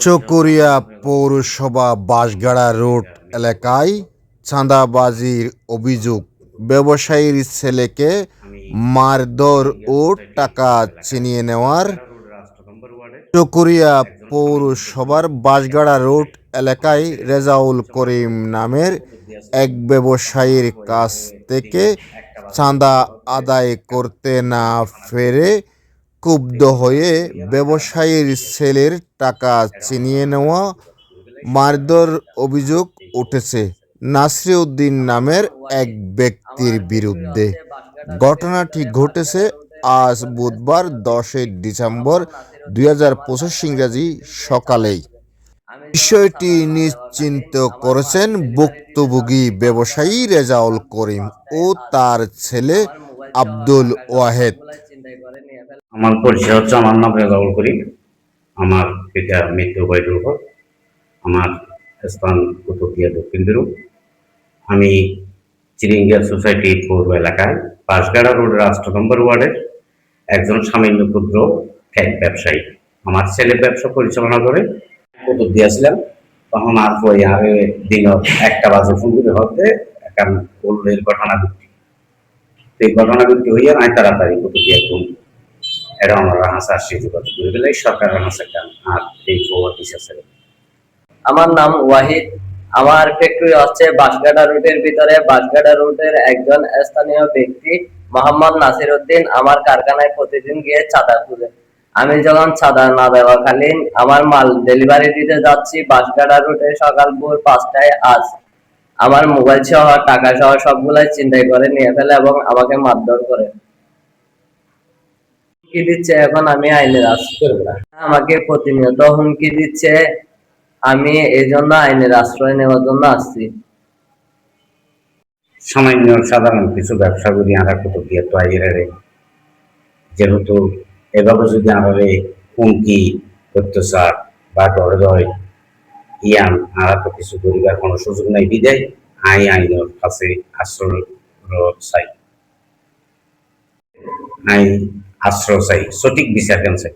চকরিয়া পৌরসভা বাঁশগাড়া রোড এলাকায় চাঁদাবাজির অভিযোগ। ব্যবসায়ীর ছেলেকে মারধর ও টাকা ছিনিয়ে নেওয়ার চকরিয়া পৌরসভার বাঁশগাড়া রোড এলাকায় রেজাউল করিম নামের এক ব্যবসায়ীর কাছ থেকে চাঁদা আদায় করতে না পেরে ক্ষুব্ধ হয়ে ব্যবসায়ীর ছেলের টাকা ছিনিয়ে নেওয়া মারধর অভিযোগ উঠেছে। নাসিরউদ্দিন নামের এক ব্যক্তির বিরুদ্ধে। ঘটনাটি ঘটেছে আজ বুধবার দশই ডিসেম্বর দুই হাজার পঁচিশ ইংরাজি সকালেই। বিষয়টি নিশ্চিন্ত করেছেন ভুক্তভোগী ব্যবসায়ী রেজাউল করিম ও তার ছেলে আব্দুল ওয়াহেদ। আমার পরিচয় হচ্ছে, আমার নাম রেজাউল করিম। আমার পিতা মৃত্যু বৈদুর্গ আমার স্থান কুতুবিয়া দক্ষিণ বিরু আমি চিরিঙ্গিয়া সোসাইটি পৌর এলাকায় পাঁচগাড়া রোড রাষ্ট্র নম্বর ওয়ার্ডের একজন সামান্য ক্ষুদ্র ঠেক ব্যবসায়ী। আমার ছেলে ব্যবসা পরিচালনা করে। কুতুব দিয়েছিলাম তখন আর ওই আর দিন একটা বাজে করে হতে বললের ঘটনা ঘটটি এই ঘটনা ঘটটি হইয়া আমি তাড়াতাড়ি দিয়ে ঘুম এটা আমরা হাসা শিশুগত করে দিলে সরকারের হাসা কান আর এই খবর দিছে আমার নাম ওয়াহিদ। আমার ফ্যাক্টরি হচ্ছে বাঁশগাড়া রুটের ভিতরে। বাঁশগাড়া রুটের একজন স্থানীয় ব্যক্তি মোহাম্মদ নাসির উদ্দিন আমার কারখানায় প্রতিদিন গিয়ে চাঁদা খুঁজে আমি যখন চাঁদা না দেওয়াকালীন আমার মাল ডেলিভারি দিতে যাচ্ছি বাঁশগাড়া রুটে সকাল ভোর পাঁচটায় আজ। আমার মোবাইল সহ, টাকা সহ সবগুলাই চিন্তাই করে, নিয়ে ফেলে এবং আমাকে মারধর করে। হুমকি দিচ্ছে এখন আমি আইনের আশ্রয়। আমাকে প্রতিনিয়ত হুমকি দিচ্ছে, আমি এই জন্য আইনের আশ্রয় নেওয়ার জন্য আসছি। সামান্য সাধারণ কিছু ব্যবসা করি আমরা কত দিয়ে তো আইরে যেহেতু এভাবে যদি আমরা হুমকি অত্যাচার বা ডর ইয়ান আমরা তো কিছু করিবার কোনো সুযোগ নাই। বিদায়, আই আইনের কাছে আশ্রয় চাই। আই আশ্রয় চাই, সঠিক বিচার কেন চাই?